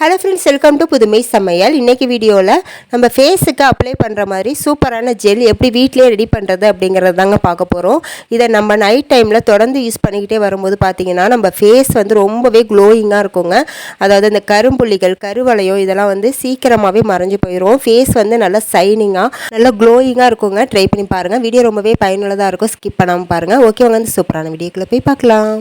Hello friends welcome to புதுமை சமையல் இன்றைக்கி வீடியோவில் நம்ம ஃபேஸுக்கு அப்ளை பண்ணுற மாதிரி சூப்பரான ஜெல் எப்படி வீட்டிலே ரெடி பண்ணுறது அப்படிங்கிறது தாங்க பார்க்க போகிறோம் இதை நம்ம நைட் டைமில் தொடர்ந்து யூஸ் பண்ணிக்கிட்டே வரும்போது பார்த்தீங்கன்னா நம்ம ஃபேஸ் வந்து ரொம்பவே க்ளோயிங்காக இருக்குங்க. அதாவது இந்த கரும்புள்ளிகள் கருவளையம் இதெல்லாம் வந்து சீக்கிரமாகவே மறைஞ்சு போயிடும் ஃபேஸ் வந்து நல்லா சைனிங்காக நல்லா க்ளோயிங்காக இருக்குங்க. ட்ரை பண்ணி பாருங்கள் வீடியோ ரொம்பவே பயனுள்ளதாக இருக்கும். ஸ்கிப் பண்ணாமல் பாருங்கள் ஓகே வாங்க வந்து சூப்பரான வீடியோக்குள்ளே போய் பார்க்கலாம்.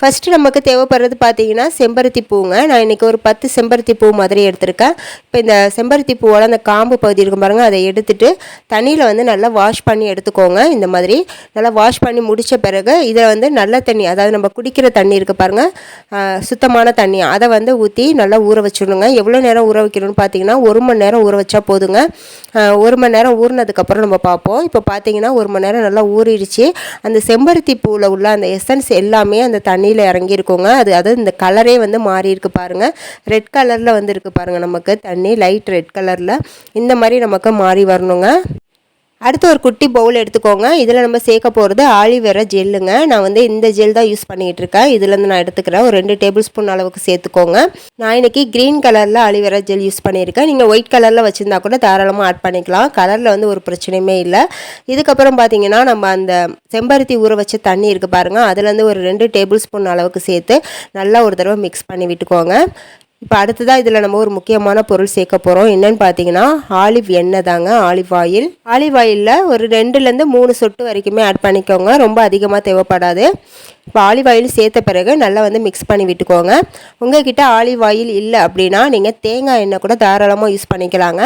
ஃபஸ்ட்டு நமக்கு தேவைப்படுறது பார்த்தீங்கன்னா செம்பருத்தி பூங்க. நான் இன்றைக்கி ஒரு பத்து செம்பருத்தி பூ மாதிரி எடுத்திருக்கேன். இப்போ இந்த செம்பருத்தி பூவோட அந்த காம்பு பகுதி இருக்கும் பாருங்கள் அதை எடுத்துட்டு தண்ணியில் வந்து நல்லா வாஷ் பண்ணி எடுத்துக்கோங்க. இந்த மாதிரி நல்லா வாஷ் பண்ணி முடித்த பிறகு இதில் வந்து நல்ல தண்ணி அதாவது நம்ம குடிக்கிற தண்ணி இருக்குது பாருங்கள் சுத்தமான தண்ணி அதை வந்து ஊற்றி நல்லா ஊற வச்சிடணுங்க. எவ்வளோ நேரம் ஊற வைக்கணும்னு பார்த்தீங்கன்னா ஒரு மணி நேரம் ஊற வச்சா போதுங்க. ஒரு மணி நேரம் ஊறினதுக்கப்புறம் நம்ம பார்ப்போம். இப்போ பார்த்தீங்கன்னா ஒரு மணி நேரம் நல்லா ஊறிடுச்சு. அந்த செம்பருத்தி பூவில் உள்ள அந்த எசன்ஸ் எல்லாமே அந்த தண்ணி தண்ணியில் இறங்கியிருக்கோங்க. அது அதாவது இந்த கலரே வந்து மாறி இருக்கு பாருங்கள் ரெட் கலரில் வந்து இருக்குது பாருங்கள் நமக்கு தண்ணி. லைட் ரெட் கலரில் இந்த மாதிரி நமக்கு மாறி வரணுங்க. அடுத்து ஒரு குட்டி பவுல் எடுத்துக்கோங்க. இதில் நம்ம சேர்க்க போகிறது ஆலிவேரா ஜெல்லுங்க. நான் வந்து இந்த ஜெல் தான் யூஸ் பண்ணிகிட்டு இருக்கேன். இதுலேருந்து நான் எடுத்துக்கிறேன். ஒரு ரெண்டு டேபிள் ஸ்பூன் அளவுக்கு சேர்த்துக்கோங்க. நான் இன்றைக்கி க்ரீன் கலரில் ஆலிவேரா ஜெல் யூஸ் பண்ணியிருக்கேன். நீங்கள் ஒயிட் கலரில் வச்சுருந்தா கூட தாராளமாக ஆட் பண்ணிக்கலாம். கலரில் வந்து ஒரு பிரச்சனையுமே இல்லை. இதுக்கப்புறம் பார்த்தீங்கன்னா நம்ம அந்த செம்பருத்தி ஊற வச்ச தண்ணி இருக்குது பாருங்கள் அதுலேருந்து ஒரு ரெண்டு டேபிள் ஸ்பூன் அளவுக்கு சேர்த்து நல்லா ஒரு தடவை மிக்ஸ் பண்ணி விட்டுக்கோங்க. இப்போ அடுத்ததாக இதில் நம்ம ஒரு முக்கியமான பொருள் சேர்க்க போகிறோம் என்னென்னு பார்த்தீங்கன்னா ஆலிவ் எண்ணெய் தாங்க ஆலிவ் ஆயில். ஆலிவ் ஆயிலில் ஒரு ரெண்டுலேருந்து மூணு சொட்டு வரைக்குமே ஆட் பண்ணிக்கோங்க. ரொம்ப அதிகமாக தேவைப்படாது. இப்போ ஆலிவ் ஆயில் சேர்த்த பிறகு நல்லா வந்து மிக்ஸ் பண்ணி விட்டுக்கோங்க. உங்ககிட்ட ஆலிவ் ஆயில் இல்லை அப்படின்னா நீங்கள் தேங்காய் எண்ணெய் கூட தாராளமாக யூஸ் பண்ணிக்கலாங்க.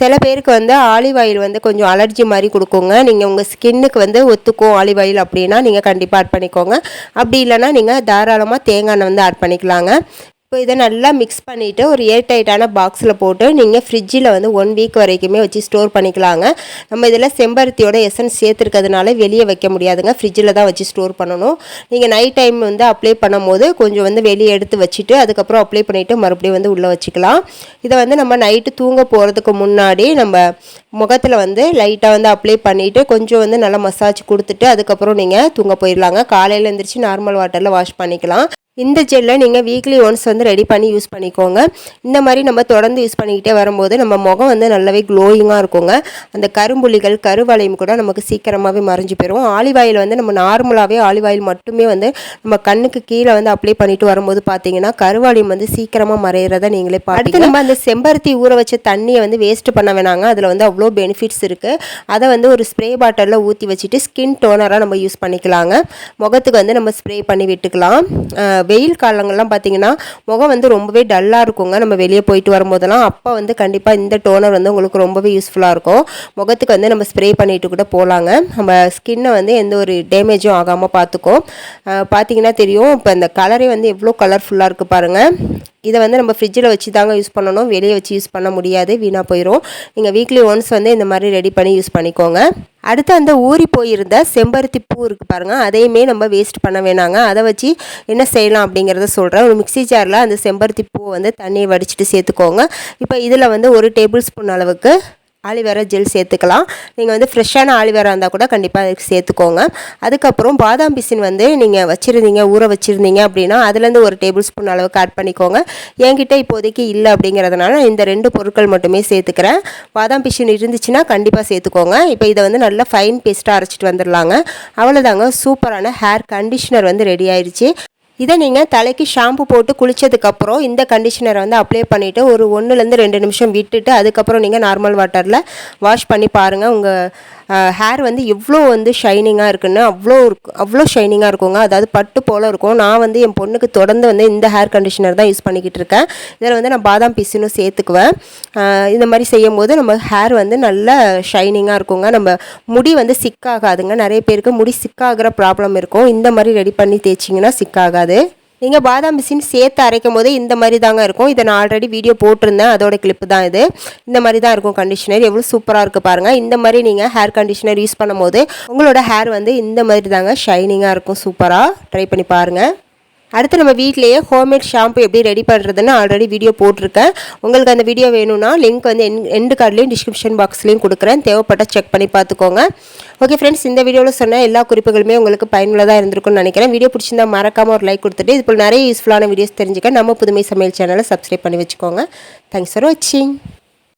சில பேருக்கு வந்து ஆலிவ் ஆயில் வந்து கொஞ்சம் அலர்ஜி மாதிரி கொடுக்குங்க. நீங்கள் உங்கள் ஸ்கின்னுக்கு வந்து ஒத்துக்கும் ஆலிவ் ஆயில் அப்படின்னா நீங்கள் கண்டிப்பாக ஆட் பண்ணிக்கோங்க. அப்படி இல்லைனா நீங்கள் தாராளமாக தேங்காய் எண்ணெய் வந்து ஆட் பண்ணிக்கலாங்க. இப்போ இதை நல்லா மிக்ஸ் பண்ணிவிட்டு ஒரு ஏர்டைட்டான பாக்ஸில் போட்டு நீங்கள் ஃப்ரிட்ஜில் வந்து ஒன் வீக் வரைக்குமே வச்சு ஸ்டோர் பண்ணிக்கலாங்க. நம்ம இதில் செம்பருத்தியோட எசன்ஸ் சேர்த்துருக்கிறதுனால வெளியே வைக்க முடியாதுங்க. ஃப்ரிட்ஜில் தான் வச்சு ஸ்டோர் பண்ணணும். நீங்கள் நைட் டைம் வந்து அப்ளை பண்ணும் போது கொஞ்சம் வந்து வெளியே எடுத்து வச்சுட்டு அதுக்கப்புறம் அப்ளை பண்ணிவிட்டு மறுபடியும் வந்து உள்ளே வச்சுக்கலாம். இதை வந்து நம்ம நைட்டு தூங்க போகிறதுக்கு முன்னாடி நம்ம முகத்தில் வந்து லைட்டாக வந்து அப்ளை பண்ணிவிட்டு கொஞ்சம் வந்து நல்லா மசாஜ் கொடுத்துட்டு அதுக்கப்புறம் நீங்கள் தூங்க போயிடலாங்க. காலையில் எழுந்திரிச்சு நார்மல் வாட்டரில் வாஷ் பண்ணிக்கலாம். இந்த ஜெல்லை நீங்கள் வீக்லி ஒன்ஸ் வந்து ரெடி பண்ணி யூஸ் பண்ணிக்கோங்க. இந்த மாதிரி நம்ம தொடர்ந்து யூஸ் பண்ணிக்கிட்டே வரும்போது நம்ம முகம் வந்து நல்லாவே க்ளோயிங்காக இருக்குங்க. அந்த கரும்புள்ளிகள் கருவளையும் கூட நமக்கு சீக்கிரமாகவே மறைஞ்சு போயிடும் ஆலிவ் ஆயில் வந்து நம்ம நார்மலாகவே ஆலிவ் ஆயில் மட்டுமே வந்து நம்ம கண்ணுக்கு கீழே வந்து அப்ளை பண்ணிட்டு வரும்போது பார்த்தீங்கன்னா கருவளையம் வந்து சீக்கிரமாக மறையிறத நீங்களே பார்த்து நம்ம அந்த செம்பருத்தி ஊற வச்ச தண்ணியை வந்து வேஸ்ட் பண்ண வேணாங்க. அதில் வந்து அவ்வளோ பெனிஃபிட்ஸ் இருக்குது அதை வந்து ஒரு ஸ்ப்ரே பாட்டிலில் ஊற்றி வச்சுட்டு ஸ்கின் டோனராக நம்ம யூஸ் பண்ணிக்கலாங்க. முகத்துக்கு வந்து நம்ம ஸ்ப்ரே பண்ணி விட்டுக்கலாம். வெயில் காலங்கள்லாம் பார்த்திங்கன்னா முகம் வந்து ரொம்பவே டல்லாக இருக்குங்க. நம்ம வெளியே போயிட்டு வரும்போதெல்லாம் அப்போ வந்து கண்டிப்பாக இந்த டோனர் வந்து உங்களுக்கு ரொம்பவே யூஸ்ஃபுல்லாக இருக்கும். முகத்துக்கு வந்து நம்ம ஸ்ப்ரே பண்ணிட்டு கூட போகலாங்க நம்ம ஸ்கின்னை வந்து எந்த ஒரு டேமேஜும் ஆகாமல் பார்த்துக்கும் பார்த்தீங்கன்னா தெரியும் இப்போ இந்த கலரே வந்து எவ்வளோ கலர்ஃபுல்லாக இருக்குது பாருங்கள் இதை வந்து நம்ம ஃப்ரிட்ஜில் வச்சு தாங்க யூஸ் பண்ணணும். வெளியே வச்சு யூஸ் பண்ண முடியாது. வீணாக போயிடும் நீங்கள் வீக்லி ஒன்ஸ் வந்து இந்த மாதிரி ரெடி பண்ணி யூஸ் பண்ணிக்கோங்க. அடுத்து அந்த ஊறி போயிருந்த செம்பருத்தி பூ இருக்குது பாருங்கள் அதையுமே நம்ம வேஸ்ட் பண்ண வேணாங்க. அதை வச்சு என்ன செய்யலாம் அப்படிங்கிறத சொல்கிறேன் ஒரு மிக்சி ஜாரில் அந்த செம்பருத்தி பூ வந்து தண்ணியை வடிச்சிட்டு சேர்த்துக்கோங்க. இப்போ இதில் வந்து ஒரு டேபிள் ஸ்பூன் அளவுக்கு ஆலிவேரா ஜெல் சேர்த்துக்கலாம். நீங்கள் வந்து ஃப்ரெஷ்ஷான ஆலிவேரா இருந்தால் கூட கண்டிப்பாக அதுக்கு சேர்த்துக்கோங்க. அதுக்கப்புறம் பாதாம் பிசின் வந்து நீங்கள் வச்சுருந்தீங்க ஊற வச்சுருந்தீங்க அப்படின்னா அதுலேருந்து ஒரு டேபிள் ஸ்பூன் அளவுக்கு ஆட் பண்ணிக்கோங்க. என்கிட்ட இப்போதைக்கு இல்லை அப்படிங்கிறதுனால இந்த ரெண்டு பொருட்கள் மட்டுமே சேர்த்துக்கிறேன். பாதாம் பிசின் இருந்துச்சுன்னா கண்டிப்பாக சேர்த்துக்கோங்க. இப்போ இதை வந்து நல்லா ஃபைன் பேஸ்ட்டாக அரைச்சிட்டு வந்துடலாங்க. அவ்வளோதாங்க சூப்பரான ஹேர் கண்டிஷ்னர் வந்து ரெடி ஆயிடுச்சு இதை நீங்கள் தலைக்கு ஷாம்பு போட்டு குளித்ததுக்கப்புறம் இந்த கண்டிஷனரை வந்து அப்ளை பண்ணிவிட்டு ஒரு ஒன்றுலேருந்து ரெண்டு நிமிஷம் விட்டுட்டு அதுக்கப்புறம் நீங்கள் நார்மல் வாட்டரில் வாஷ் பண்ணி பாருங்கள் உங்கள் ஹேர் வந்து எவ்வளோ வந்து ஷைனிங்காக இருக்குன்னு அவ்வளோ இருக்கும் அவ்வளோ ஷைனிங்காக இருக்குங்க. அதாவது பட்டு போல் இருக்கும். நான் வந்து என் பொண்ணுக்கு தொடர்ந்து வந்து இந்த ஹேர் கண்டிஷனர் தான் யூஸ் பண்ணிக்கிட்டு இருக்கேன். இதில் வந்து நான் பாதாம் பீஸுன்னு சேர்த்துக்குவேன். இந்த மாதிரி செய்யும் போது நம்ம ஹேர் வந்து நல்ல ஷைனிங்காக இருக்குங்க. நம்ம முடி வந்து சிக்காகாதுங்க நிறைய பேருக்கு முடி சிக்காகிற ப்ராப்ளம் இருக்கும். இந்த மாதிரி ரெடி பண்ணி தேய்ச்சிங்கன்னா சிக்காகாது நீங்கள் பாதாம் மிஷின் சேர்த்து அரைக்கும் போது இந்த மாதிரி தாங்க இருக்கும். இதை நான் ஆல்ரெடி வீடியோ போட்டிருந்தேன். அதோட கிளிப்பு தான் இது. இந்த மாதிரி தான் இருக்கும் கண்டிஷனர் எவ்வளோ சூப்பராக இருக்குது பாருங்கள் இந்த மாதிரி நீங்கள் ஹேர் கண்டிஷனர் யூஸ் பண்ணும்போது உங்களோட ஹேர் வந்து இந்த மாதிரி தாங்க ஷைனிங்காக இருக்கும். சூப்பராக ட்ரை பண்ணி பாருங்கள் அடுத்து நம்ம வீட்லேயே ஹோம்மேட் ஷாம்பு எப்படி ரெடி பண்ணுறதுன்னு ஆல்ரெடி வீடியோ போட்டிருக்கேன். உங்களுக்கு அந்த வீடியோ வேணும்னா லிங்க் வந்து என் எண்டு கார்ட்லேயும் டிஸ்கிரிப்ஷன் பாக்ஸ்லேயும் கொடுக்குறேன். தேவைப்பட்டால் செக் பண்ணி பார்த்துக்கோங்க. ஓகே ஃப்ரெண்ட்ஸ் இந்த வீடியோவில் சொன்ன எல்லா குறிப்புகளுமே உங்களுக்கு பயனுள்ளதாக இருந்திருக்கும்னு நினைக்கிறேன். வீடியோ பிடிச்சிருந்தா மறக்காமல் ஒரு லைக் கொடுத்துட்டு இது போல் நிறைய யூஸ்ஃபுல்லான வீடியோஸ் தெரிஞ்சுக்க நம்ம புதுமை சமையல் சேனலை சப்ஸ்கிரைப் பண்ணி வச்சுக்கோங்க. தேங்க்ஸ் ஃபார் வாட்சிங்